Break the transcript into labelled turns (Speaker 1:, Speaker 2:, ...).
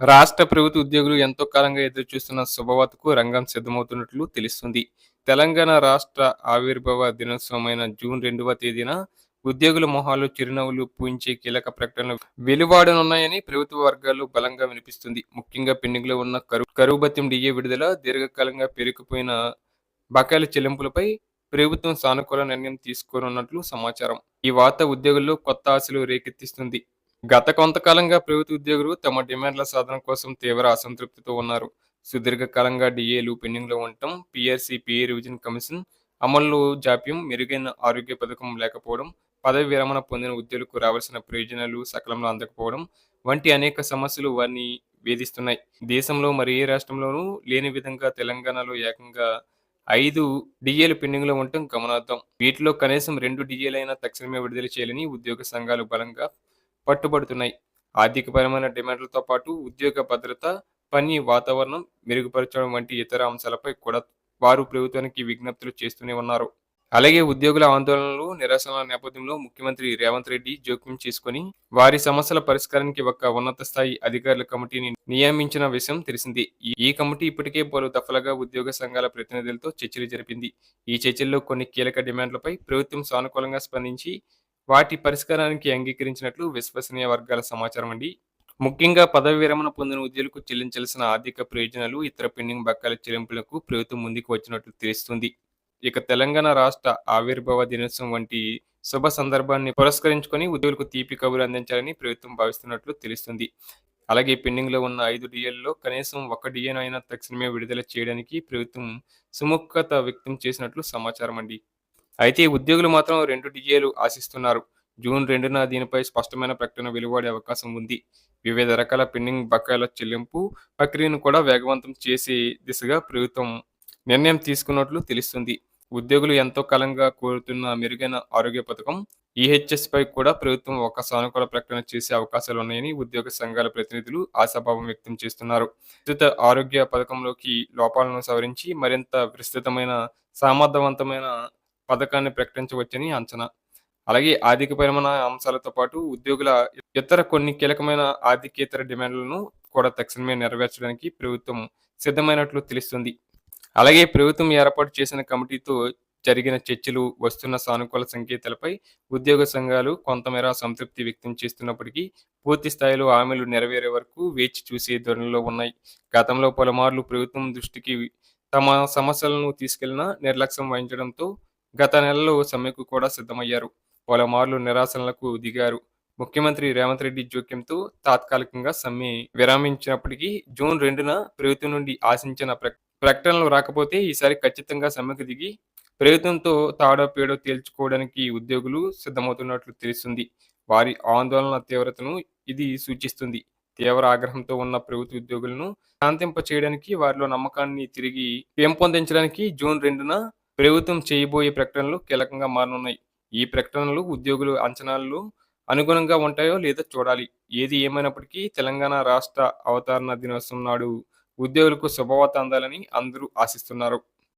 Speaker 1: రాష్ట్ర ప్రభుత్వ ఉద్యోగులు ఎంతో కాలంగా ఎదురుచూస్తున్న శుభవార్తకు రంగం సిద్ధమవుతున్నట్లు తెలుస్తుంది. తెలంగాణ రాష్ట్ర ఆవిర్భావ దినోత్సవమైన జూన్ రెండవ తేదీన ఉద్యోగుల మొహాలు చిరునవ్వులు పూయించే కీలక ప్రకటనలు వెలువాడనున్నాయని ప్రభుత్వ వర్గాలు బలంగా వినిపిస్తుంది. ముఖ్యంగా పెండింగ్లో ఉన్న కరువు కరువు భత్యం డిఏ విడుదల, దీర్ఘకాలంగా పెరిగిపోయిన బకాయిల చెల్లింపులపై ప్రభుత్వం సానుకూల నిర్ణయం తీసుకోనున్నట్లు సమాచారం. ఈ వార్త ఉద్యోగుల్లో కొత్త ఆశలు రేకెత్తిస్తుంది. గత కొంతకాలంగా ప్రభుత్వ ఉద్యోగులు తమ డిమాండ్ల సాధన కోసం తీవ్ర అసంతృప్తితో ఉన్నారు. సుదీర్ఘకాలంగా డిఏలు పెండింగ్లో ఉండటం, పిఆర్సీ పిఏ రివిజన్ కమిషన్ అమల్లో జాప్యం, మెరుగైన ఆరోగ్య పథకం లేకపోవడం, పదవీ విరమణ పొందిన ఉద్యోగులకు రావాల్సిన ప్రయోజనాలు సకాలంలో అందకపోవడం వంటి అనేక సమస్యలు వారిని వేధిస్తున్నాయి. దేశంలో మరి ఏ రాష్ట్రంలోనూ లేని విధంగా తెలంగాణలో ఏకంగా ఐదు డిఏలు పెండింగ్లో ఉండటం గమనార్హం. వీటిలో కనీసం రెండు డిఏలైనా తక్షణమే విడుదల చేయాలని ఉద్యోగ సంఘాలు బలంగా పట్టుబడుతున్నాయి. ఆర్థికపరమైన డిమాండ్లతో పాటు ఉద్యోగ భద్రత, పని వాతావరణం మెరుగుపరచడం వంటి ఇతర అంశాలపై కూడా వారు ప్రభుత్వానికి విజ్ఞప్తులు చేస్తూనే ఉన్నారు. అలాగే ఉద్యోగుల ఆందోళనలు, నిరసనల నేపథ్యంలో ముఖ్యమంత్రి రేవంత్ రెడ్డి జోక్యం చేసుకొని వారి సమస్యల పరిష్కారానికి ఒక ఉన్నత స్థాయి అధికారుల కమిటీని నియమించిన విషయం తెలిసింది ఈ కమిటీ ఇప్పటికే పలు దఫలుగా ఉద్యోగ సంఘాల ప్రతినిధులతో చర్చలు జరిపింది. ఈ చర్చల్లో కొన్ని కీలక డిమాండ్లపై ప్రభుత్వం సానుకూలంగా స్పందించి వాటి పరిష్కారానికి అంగీకరించినట్లు విశ్వసనీయ వర్గాల సమాచారం అండి. ముఖ్యంగా పదవీ విరమణ పొందిన ఉద్యోగులకు చెల్లించాల్సిన ఆర్థిక ప్రయోజనాలు, ఇతర పెండింగ్ బకాయిల చెల్లింపులకు ప్రభుత్వం ముందుకు వచ్చినట్లు తెలుస్తుంది. ఇక తెలంగాణ రాష్ట్ర ఆవిర్భావ దినోత్సవం వంటి శుభ సందర్భాన్ని పురస్కరించుకొని ఉద్యోగులకు తీపి కబురు అందించాలని ప్రభుత్వం భావిస్తున్నట్లు తెలుస్తుంది. అలాగే పెండింగ్లో ఉన్న ఐదు డిఎల్లో కనీసం ఒక్క డిఎన్ అయినా తక్షణమే విడుదల చేయడానికి ప్రభుత్వం సుముఖత వ్యక్తం చేసినట్లు సమాచారం అండి. అయితే ఉద్యోగులు మాత్రం రెండు డిజేలు ఆశిస్తున్నారు. జూన్ రెండున దీనిపై స్పష్టమైన ప్రకటన వెలువడే అవకాశం ఉంది. వివిధ రకాల పెండింగ్ బకాయిల చెల్లింపు ప్రక్రియను కూడా వేగవంతం చేసే దిశగా ప్రభుత్వం నిర్ణయం తీసుకున్నట్లు తెలుస్తుంది. ఉద్యోగులు ఎంతో కాలంగా కోరుతున్న మెరుగైన ఆరోగ్య పథకం ఈహెచ్ఎస్ పై కూడా ప్రభుత్వం ఒక సానుకూల ప్రకటన చేసే అవకాశాలు ఉన్నాయని ఉద్యోగ సంఘాల ప్రతినిధులు ఆశాభావం వ్యక్తం చేస్తున్నారు. ప్రస్తుత ఆరోగ్య పథకంలోకి లోపాలను సవరించి మరింత విస్తృతమైన, సామర్థవంతమైన పథకాన్ని ప్రకటించవచ్చని అంచనా. అలాగే ఆర్థికపరమైన అంశాలతో పాటు ఉద్యోగుల ఇతర కొన్ని కీలకమైన ఆర్థికేతర డిమాండ్లను కూడా తక్షణమే నెరవేర్చడానికి ప్రభుత్వం సిద్ధమైనట్లు తెలుస్తుంది. అలాగే ప్రభుత్వం ఏర్పాటు చేసిన కమిటీతో జరిగిన చర్చలు వస్తున్న సానుకూల సంకేతాలపై ఉద్యోగ సంఘాలు కొంతమేర సంతృప్తి వ్యక్తం చేస్తున్నప్పటికీ పూర్తి స్థాయిలో హామీలు నెరవేరే వరకు వేచి చూసే ధోరణిలో ఉన్నాయి. గతంలో పలుమార్లు ప్రభుత్వం దృష్టికి తమ సమస్యలను తీసుకెళ్ళినా నిర్లక్ష్యం వహించడంతో గత నెలలో సమ్మెకు కూడా సిద్ధమయ్యారు. పలుమార్లు నిరాశనలకు దిగారు. ముఖ్యమంత్రి రేవంత్ రెడ్డి జోక్యంతో తాత్కాలికంగా సమ్మె విరామించినప్పటికీ జూన్ రెండున ప్రభుత్వం నుండి ఆశించిన ప్రకటనలు రాకపోతే ఈసారి ఖచ్చితంగా సమ్మెకు దిగి ప్రభుత్వంతో తాడో పేడో తేల్చుకోవడానికి ఉద్యోగులు సిద్ధమవుతున్నట్లు తెలుస్తుంది. వారి ఆందోళన తీవ్రతను ఇది సూచిస్తుంది. తీవ్ర ఆగ్రహంతో ఉన్న ప్రభుత్వ ఉద్యోగులను శాంతింప చేయడానికి వారిలో నమ్మకాన్ని తిరిగి పెంపొందించడానికి జూన్ రెండున ప్రభుత్వం చేయబోయే ప్రకటనలు కీలకంగా మారనున్నాయి. ఈ ప్రకటనలు ఉద్యోగుల అంచనాలు అనుగుణంగా ఉంటాయో లేదో చూడాలి. ఏది ఏమైనప్పటికీ తెలంగాణ రాష్ట్ర అవతరణ దినోత్సవం నాడు ఉద్యోగులకు శుభవార్త అందాలని అందరూ ఆశిస్తున్నారు.